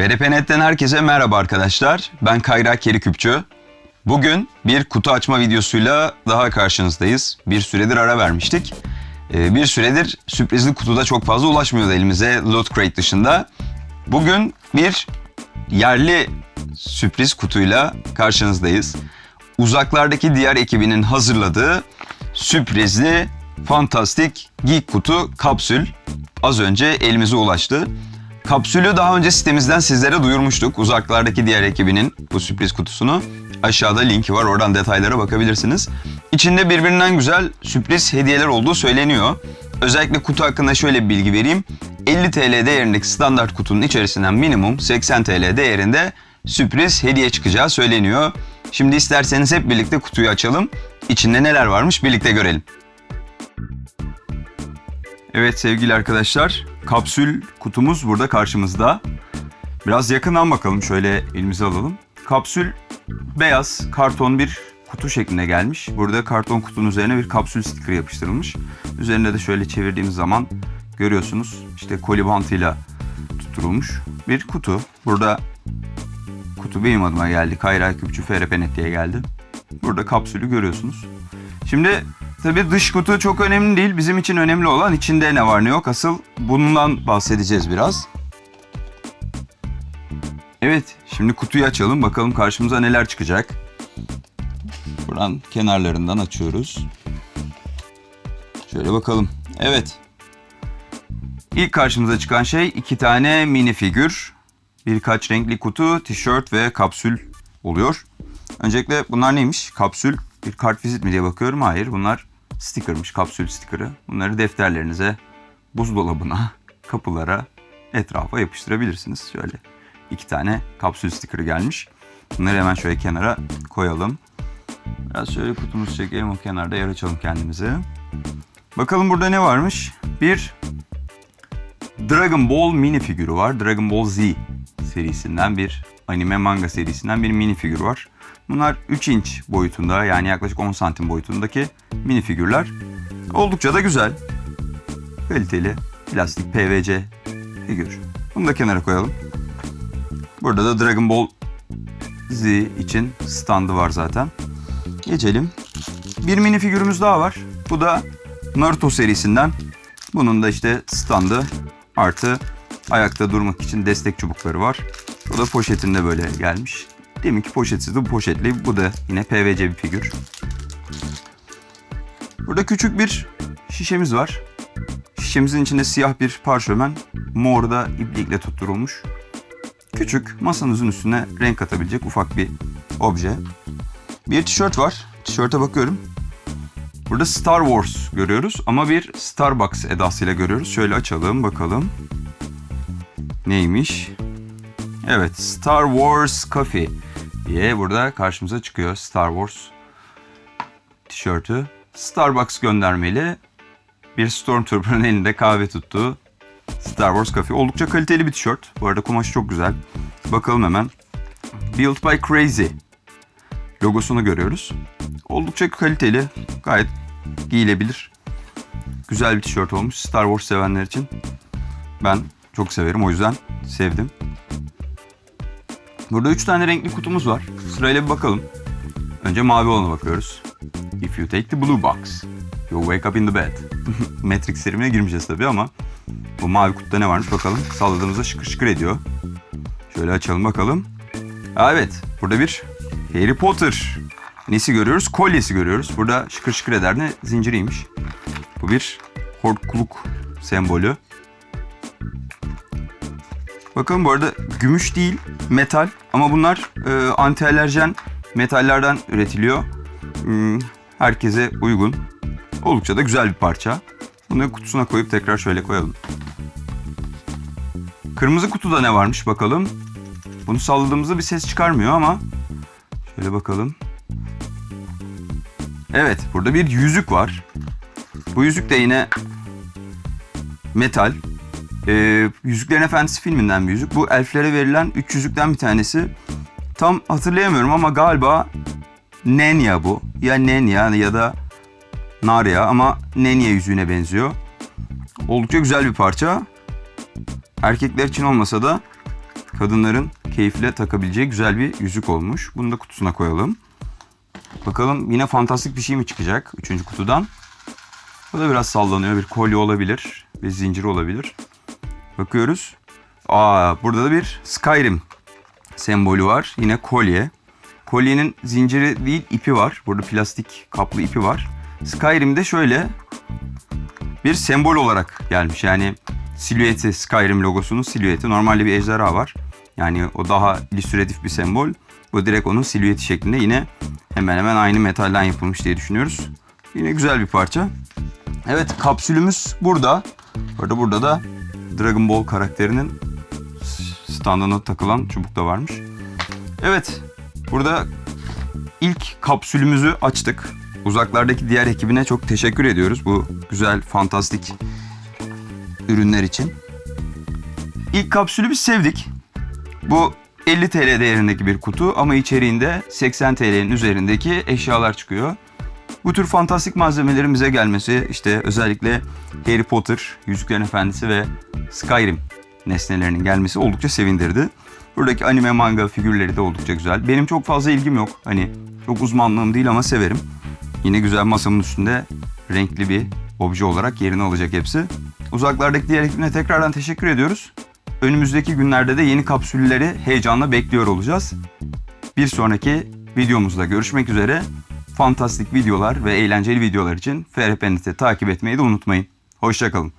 FRP.net'ten herkese merhaba arkadaşlar. Ben Kayra Keriküpçü. Bugün bir kutu açma videosuyla daha karşınızdayız. Bir süredir ara vermiştik. Ee, bir süredir sürprizli kutuda çok fazla ulaşmıyordu elimize Loot Crate dışında. Bugün bir yerli sürpriz kutuyla karşınızdayız. Uzaklardaki diğer ekibinin hazırladığı sürprizli, fantastik geek kutu kapsül az önce elimize ulaştı. Kapsülü daha önce sitemizden sizlere duyurmuştuk. Uzaklardaki diğer ekibinin bu sürpriz kutusunu. Aşağıda linki var oradan detaylara bakabilirsiniz. İçinde birbirinden güzel sürpriz hediyeler olduğu söyleniyor. Özellikle kutu hakkında şöyle bir bilgi vereyim. 50 TL değerindeki standart kutunun içerisinden minimum 80 TL değerinde sürpriz hediye çıkacağı söyleniyor. Şimdi isterseniz hep birlikte kutuyu açalım. İçinde neler varmış birlikte görelim. Evet sevgili arkadaşlar, kapsül kutumuz burada karşımızda. Biraz yakından bakalım şöyle elimize alalım. Kapsül beyaz karton bir kutu şeklinde gelmiş. Burada karton kutunun üzerine bir kapsül sticker yapıştırılmış. Üzerinde de şöyle çevirdiğimiz zaman görüyorsunuz işte koli bantıyla tutturulmuş bir kutu. Burada kutu benim adıma geldi. Kayra Küpçü FRP.net diye geldi. Burada kapsülü görüyorsunuz. Şimdi tabii dış kutu çok önemli değil. Bizim için önemli olan içinde ne var ne yok. Asıl bundan bahsedeceğiz biraz. Evet, şimdi kutuyu açalım. Bakalım karşımıza neler çıkacak. Buradan kenarlarından açıyoruz. Şöyle bakalım. Evet. İlk karşımıza çıkan şey iki tane mini figür. Birkaç renkli kutu, tişört ve kapsül oluyor. Öncelikle bunlar neymiş? Kapsül bir kart vizit mi diye bakıyorum. Hayır bunlar stickermış, kapsül stickerı. Bunları defterlerinize, buzdolabına, kapılara, etrafa yapıştırabilirsiniz. Şöyle iki tane kapsül stickerı gelmiş. Bunları hemen şöyle kenara koyalım. Biraz şöyle kutumuzu çekelim o kenarda yer açalım kendimize. Bakalım burada ne varmış? Bir Dragon Ball mini figürü var. Dragon Ball Z serisinden bir anime manga serisinden bir mini figür var. Bunlar 3 inç boyutunda yani yaklaşık 10 santim boyutundaki mini figürler. Oldukça da güzel. Kaliteli plastik PVC figür. Bunu da kenara koyalım. Burada da Dragon Ball Z için standı var zaten. Geçelim. Bir mini figürümüz daha var. Bu da Naruto serisinden. Bunun da işte standı artı ayakta durmak için destek çubukları var. O da poşetinde böyle gelmiş. Demin ki poşetsizdi bu poşetli. Bu da yine PVC bir figür. Burada küçük bir şişemiz var. Şişemizin içinde siyah bir parşömen, mor da iplikle tutturulmuş. Küçük, masanızın üstüne renk katabilecek ufak bir obje. Bir tişört var. Tişörte bakıyorum. Burada Star Wars görüyoruz ama bir Starbucks edasıyla görüyoruz. Şöyle açalım bakalım. Neymiş? Evet Star Wars Coffee diye burada karşımıza çıkıyor Star Wars tişörtü. Starbucks göndermeli bir Stormtrooper'ın elinde kahve tuttuğu Star Wars Coffee. Oldukça kaliteli bir tişört. Bu arada kumaşı çok güzel. Bakalım hemen. Built by Crazy logosunu görüyoruz. Oldukça kaliteli, gayet giyilebilir. Güzel bir tişört olmuş Star Wars sevenler için. Ben çok severim o yüzden sevdim. Burada 3 tane renkli kutumuz var. Sırayla bir bakalım. Önce mavi olana bakıyoruz. If you take the blue box, you wake up in the bed. Matrix serimine girmeyeceğiz tabii ama bu mavi kutuda ne varmış bakalım. Salladığımızda şıkır şıkır ediyor. Şöyle açalım bakalım. Aa, evet burada bir Harry Potter nesi görüyoruz? Kolyesi görüyoruz. Burada şıkır şıkır eder ne? Zinciriymiş. Bu bir hortkuluk sembolü. Bakın bu arada gümüş değil, metal ama bunlar e, anti alerjen metallerden üretiliyor. Hmm, herkese uygun. Oldukça da güzel bir parça. Bunu kutusuna koyup tekrar şöyle koyalım. Kırmızı kutuda ne varmış bakalım. Bunu salladığımızda bir ses çıkarmıyor ama şöyle bakalım. Evet, burada bir yüzük var. Bu yüzük de yine metal. Ee, Yüzüklerin Efendisi filminden bir yüzük. Bu elflere verilen üç yüzükten bir tanesi. Tam hatırlayamıyorum ama galiba Nenya bu. Ya Nenya ya da Narya ama Nenya yüzüğüne benziyor. Oldukça güzel bir parça. Erkekler için olmasa da kadınların keyifle takabileceği güzel bir yüzük olmuş. Bunu da kutusuna koyalım. Bakalım yine fantastik bir şey mi çıkacak üçüncü kutudan. Bu da biraz sallanıyor. Bir kolye olabilir. Bir zincir olabilir. Bakıyoruz. Aa, burada da bir Skyrim sembolü var. Yine kolye. Kolyenin zinciri değil ipi var. Burada plastik kaplı ipi var. Skyrim'de şöyle bir sembol olarak gelmiş. Yani silüeti Skyrim logosunun silüeti. Normalde bir ejderha var. Yani o daha illüstratif bir sembol. Bu direkt onun silüeti şeklinde. Yine hemen hemen aynı metalden yapılmış diye düşünüyoruz. Yine güzel bir parça. Evet kapsülümüz burada. Burada burada da Dragon Ball karakterinin standına takılan çubuk da varmış. Evet burada ilk kapsülümüzü açtık. Uzaklardaki diğer ekibine çok teşekkür ediyoruz bu güzel fantastik ürünler için. İlk kapsülü biz sevdik. Bu 50 TL değerindeki bir kutu ama içeriğinde 80 TL'nin üzerindeki eşyalar çıkıyor. Bu tür fantastik malzemelerin bize gelmesi işte özellikle Harry Potter, Yüzüklerin Efendisi ve Skyrim nesnelerinin gelmesi oldukça sevindirdi. Buradaki anime manga figürleri de oldukça güzel. Benim çok fazla ilgim yok. Hani çok uzmanlığım değil ama severim. Yine güzel masamın üstünde renkli bir obje olarak yerini alacak hepsi. Uzaklardaki diğer ekibine tekrardan teşekkür ediyoruz. Önümüzdeki günlerde de yeni kapsülleri heyecanla bekliyor olacağız. Bir sonraki videomuzda görüşmek üzere. Fantastik videolar ve eğlenceli videolar için FRPNet'i takip etmeyi de unutmayın. Hoşçakalın.